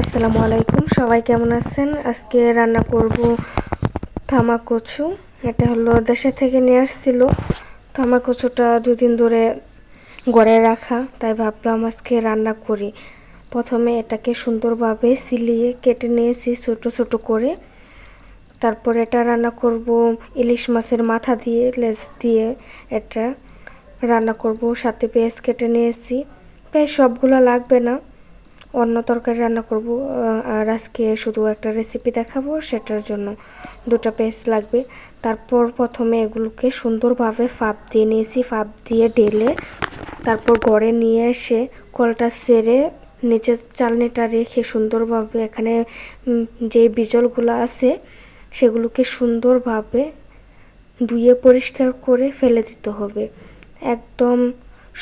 আসসালামু আলাইকুম, সবাই কেমন আছেন? আজকে রান্না করব থামা কচু এটা হলো দেশে থেকে নিয়ে আসছিল। থামা কচুটা দুদিন ধরে গড়ে রাখা, তাই ভাবলাম আজকে রান্না করি। প্রথমে এটাকে সুন্দরভাবে সিলিয়ে কেটে নিয়েছি ছোট ছোট করে। তারপর এটা রান্না করব ইলিশ মাছের মাথা দিয়ে, লেজ দিয়ে এটা রান্না করব। সাথে পেঁয়াজ কেটে নিয়েছি। পেঁয়াজ সবগুলো লাগবে না। অন্য তরকারি রান্না করব আর আজকে শুধু একটা রেসিপি দেখাবো, সেটার জন্য দুটো পেস্ট লাগবে। তারপর প্রথমে এগুলোকে সুন্দরভাবে ফাপ দিয়ে নিয়েছি, ফাপ দিয়ে ঢেলে তারপর ঘরে নিয়ে এসে কলটা সেরে নিচে চালনিটা রেখে সুন্দরভাবে এখানে যে বিজলগুলো আছে সেগুলোকে সুন্দরভাবে ধুয়ে পরিষ্কার করে ফেলে দিতে হবে। একদম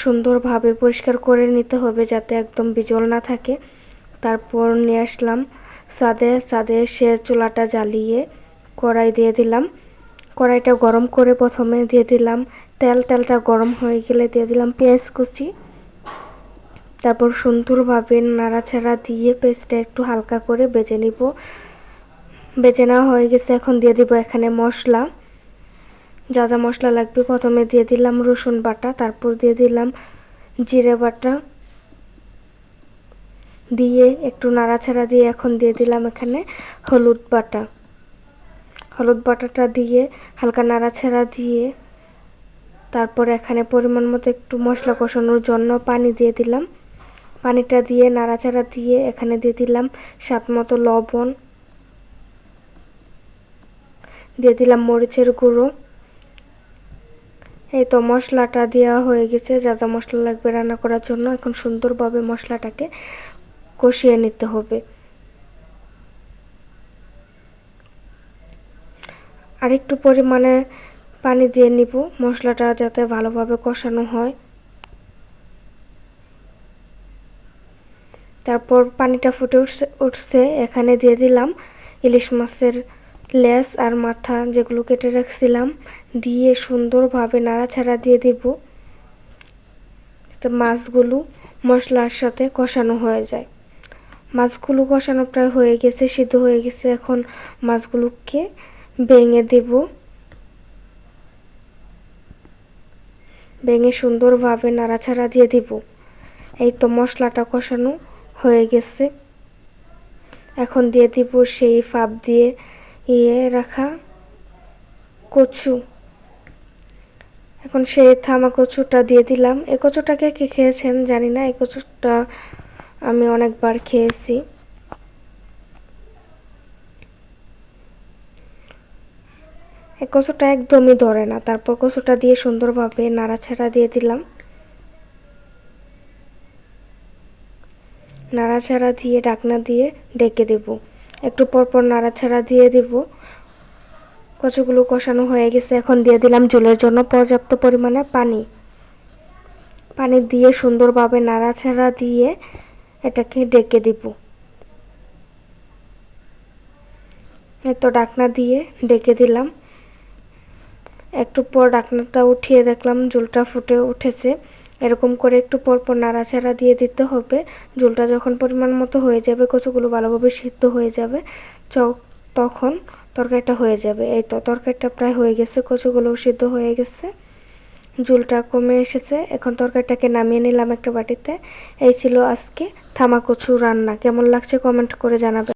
সুন্দরভাবে পরিষ্কার করে নিতে হবে যাতে একদম বিজল না থাকে। তারপর নিয়ে আসলাম সাদে সাদে সে চুলাটা জ্বালিয়ে কড়াই দিয়ে দিলাম। কড়াইটা গরম করে প্রথমে দিয়ে দিলাম তেল। তেলটা গরম হয়ে গেলে দিয়ে দিলাম পেঁয়াজ কুচি। তারপর সুন্দরভাবে নাড়াচাড়া দিয়ে পেস্টটা একটু হালকা করে বেজে নিব। বেজে নেওয়া হয়ে গেছে, এখন দিয়ে দিব এখানে মশলা। যা যা মশলা লাগবে প্রথমে দিয়ে দিলাম রসুন বাটা, তারপর দিয়ে দিলাম জিরে বাটা। দিয়ে একটু নাড়াচাড়া দিয়ে এখন দিয়ে দিলাম এখানে হলুদ বাটা। হলুদ বাটাটা দিয়ে হালকা নাড়াচাড়া দিয়ে তারপর এখানে পরিমাণ মতো একটু মশলা কষানোর জন্য পানি দিয়ে দিলাম। পানিটা দিয়ে নাড়াচাড়া দিয়ে এখানে দিয়ে দিলাম স্বাদ মতো লবণ। দিয়ে দিলাম মরিচের গুঁড়ো। এই তো মশলাটা দেওয়া হয়ে গেছে। যা যা মশলা লাগবে রান্না করার জন্য এখন সুন্দরভাবে মশলাটাকে কষিয়ে নিতে হবে। আর একটু পরিমাণে পানি দিয়ে নিব, মশলাটা যাতে ভালোভাবে কষানো হয়। তারপর পানিটা ফুটে উঠছে উঠছে, এখানে দিয়ে দিলাম ইলিশ মাছের লেস আর মাথা যেগুলো কেটে রাখছিলাম, দিয়ে সুন্দরভাবে নাড়াছাড়া দিয়ে দিব। মাছগুলো মশলার সাথে কষানো হয়ে যায়। মাছগুলো কষানো প্রায় হয়ে গেছে, সিদ্ধ হয়ে গেছে। এখন মাছগুলোকে ভেঙে দেব। ভেঙে সুন্দরভাবে নাড়াছাড়া দিয়ে দিব। এই তো মশলাটা কষানো হয়ে গেছে। এখন দিয়ে দিব সেই ফাপ দিয়ে ইয়ে রাখা কচু। এখন সেই থামা কচুটা দিয়ে দিলাম। এই কচুটাকে কে খেয়েছেন জানি না, এই কচুটা আমি অনেকবার খেয়েছি। এই কচুটা একদমই ধরে না, তারপর কচুটা দিয়ে সুন্দরভাবে নাড়াছাড়া দিয়ে দিলাম। নাড়াছাড়া দিয়ে ডাকনা দিয়ে ডেকে দেব। একটু পরপর নাড়াছাড়া দিয়ে দিব। কচুগুলো কষানো হয়ে গেছে, এখন দিয়ে দিলাম ঝোলের জন্য পর্যাপ্ত পরিমাণে পানি। পানি দিয়ে সুন্দরভাবে নাড়াছাড়া দিয়ে এটাকে ডেকে দিব। তো ডাকনা দিয়ে ডেকে দিলাম। একটু পর ডাকনাটা উঠিয়ে দেখলাম জলটা ফুটে উঠেছে। এরকম করে একটু পরপর নাড়াচাড়া দিয়ে দিতে হবে। ঝোলটা যখন পরিমাণ মতো হয়ে যাবে, কচুগুলো ভালোভাবে সিদ্ধ হয়ে যাবে তখন তরকারিটা হয়ে যাবে। এই তো, তরকারিটা প্রায় হয়ে গেছে, কচুগুলোও সিদ্ধ হয়ে গেছে। ঝুলটা কমে এসেছে, এখন তরকারিটাকে নামিয়ে নিলাম একটা বাটিতে। এই ছিল আজকে থামা কচু রান্না। কেমন লাগছে কমেন্ট করে জানাবে